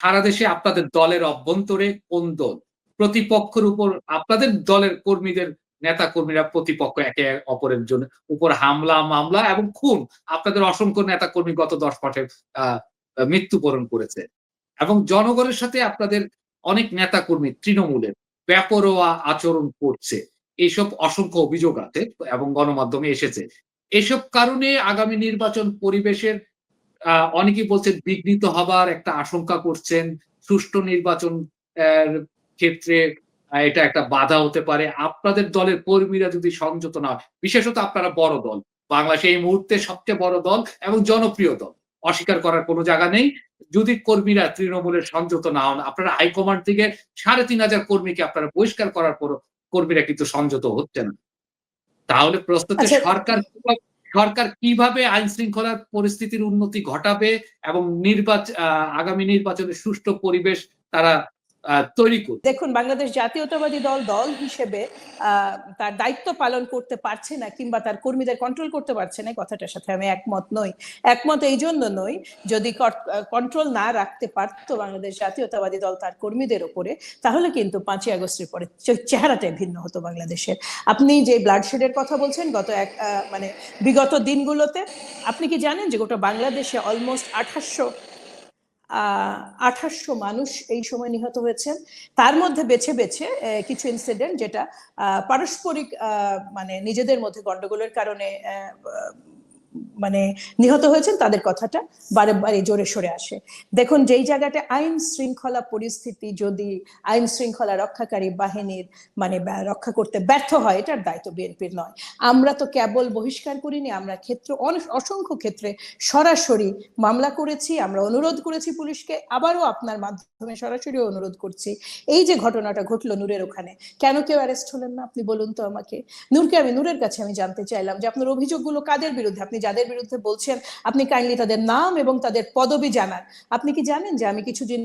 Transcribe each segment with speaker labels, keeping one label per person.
Speaker 1: সারা দেশে আপনাদের দলের অভ্যন্তরে কোন দল? প্রতিপক্ষের উপর, আপনাদের দলের কর্মীদের নেতা কর্মীরা প্রতিপক্ষ একে অপরের জন্য উপর হামলা, মামলা এবং খুন। আপনাদের অসংখ্য নেতা কর্মী গত দশ মাসে মৃত্যুবরণ করেছে। এবং জনগণের সাথে আপনাদের অনেক নেতা কর্মী তৃণমূলের ব্যাপরোয়া আচরণ করছে। এইসব অসংখ্য অভিযোগ আছে এবং গণমাধ্যমে এসেছে। এসব কারণে আগামী নির্বাচন পরিবেশের অনেকেই বলছেন বিঘ্নিত হবার একটা আশঙ্কা করছেন। সুষ্ঠু নির্বাচন ক্ষেত্রে এটা একটা বাধা হতে পারে। আপনাদের দলের কর্মীরা যদি সংযত না হয় বিশেষত আপনারা বড় দল বাংলাদেশে এই মুহূর্তে সবচেয়ে বড় দল এবং জনপ্রিয় দল অস্বীকার করার কোনো জায়গা নেই। যদি কর্মীরা তৃণমূলের সংযত না হন আপনারা হাইকমান্ড থেকে সাড়ে তিন হাজার কর্মীকে আপনারা বহিষ্কার করার পর কর্মীরা কিন্তু সংযত হচ্ছে না। তাহলে হচ্ছে
Speaker 2: আচ্ছা।
Speaker 1: সরকার সরকার কীভাবে আইন শৃঙ্খলার পরিস্থিতির উন্নতি ঘটাবে এবং নির্বাচন আগামী নির্বাচনের সুষ্ঠু পরিবেশ তারা তৈরি
Speaker 2: দেখুন, বাংলাদেশ জাতীয়তাবাদী দল দল হিসেবে তার দায়িত্ব পালন করতে পারছে না কিংবা তার কর্মীদের কন্ট্রোল করতে পারছে না কথাটার সাথে আমি একমত নই। একমত এই জন্য নই, যদি কন্ট্রোল না রাখতে পারতো বাংলাদেশ জাতীয়তাবাদী দল তার কর্মীদের ওপরে, তাহলে কিন্তু পাঁচই আগস্টের পরে চেহারাটাই ভিন্ন হতো বাংলাদেশের। আপনি যে ব্লাডশেডের কথা বলছেন, গত এক মানে বিগত দিনগুলোতে, আপনি কি জানেন যে গোটা বাংলাদেশে অলমোস্ট আঠাশশো আঠাশশো মানুষ এই সময় নিহত হয়েছেন। তার মধ্যে বেছে বেছে কিছু ইনসিডেন্ট যেটা পারস্পরিক মানে নিজেদের মধ্যে গন্ডগোলের কারণে মানে নিহত হয়েছেন, তাদের কথাটা বারে বারে জোরে সরে আসে। দেখুন, যেই জায়গাটা আইন শৃঙ্খলা পরিস্থিতি, যদি আইন শৃঙ্খলা রক্ষাকারী বাহিনীর মানে রক্ষা করতে ব্যর্থ হয়, এটার দায়িত্ব বিএনপির নয়। আমরা তো কেবল বহিষ্কার করিনি, আমরা ক্ষেত্র অসংখ্য ক্ষেত্রে সরাসরি মামলা করেছি, আমরা অনুরোধ করেছি পুলিশকে, আবারও আপনার মাধ্যমে সরাসরি অনুরোধ করছি। এই যে ঘটনাটা ঘটলো নূরের ওখানে, কেন কেউ অ্যারেস্ট হলেন না? আপনি বলুন তো আমাকে। নূরকে আমি, নূরের কাছে আমি জানতে চাইলাম যে আপনার অভিযোগগুলো কাদের বিরুদ্ধে? আপনি যাদের বিরুদ্ধে বলছেন, আপনি কাইন্ডলি তাদের নাম এবং তাদের পদবি জানান। আপনি কি জানেন যে আমি কিছুদিন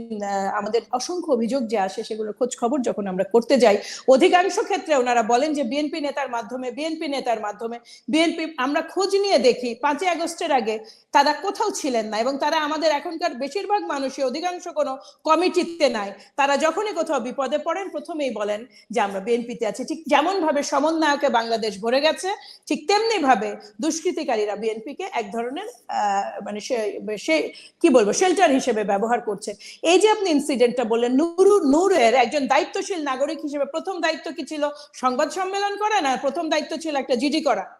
Speaker 2: আমাদের অসংখ্য অভিযোগ যে আসে সেগুলো খোঁজ খবর যখন আমরা করতে যাই, অধিকাংশ ক্ষেত্রে ওনারা বলেন যে বিএনপি নেতার মাধ্যমে, বিএনপি নেতার মাধ্যমে, বিএনপি আমরা খোঁজ নিয়ে দেখি, পাঁচই আগস্টের আগে তারা কোথাও ছিলেন না এবং তারা আমাদের এখনকার বেশিরভাগ মানুষই, অধিকাংশ কোনো কমিটিতে নাই। তারা যখনই কোথাও বিপদে পড়েন, প্রথমেই বলেন যে আমরা বিএনপিতে আছি। ঠিক যেমন ভাবে সমন্বয়কে বাংলাদেশ ভরে গেছে, ঠিক তেমনি ভাবে দুষ্কৃতিকারীরা বিএনপিকে এক ধরনের মানে সে কি বলব শেল্টার হিসেবে ব্যবহার করছে। এই যে আপনি ইনসিডেন্টটা বললেন, নুরু, নুরের একজন দায়িত্বশীল নাগরিক হিসেবে প্রথম দায়িত্ব কি ছিল? সংবাদ সম্মেলন করা না প্রথম দায়িত্ব ছিল একটা জিডি করা?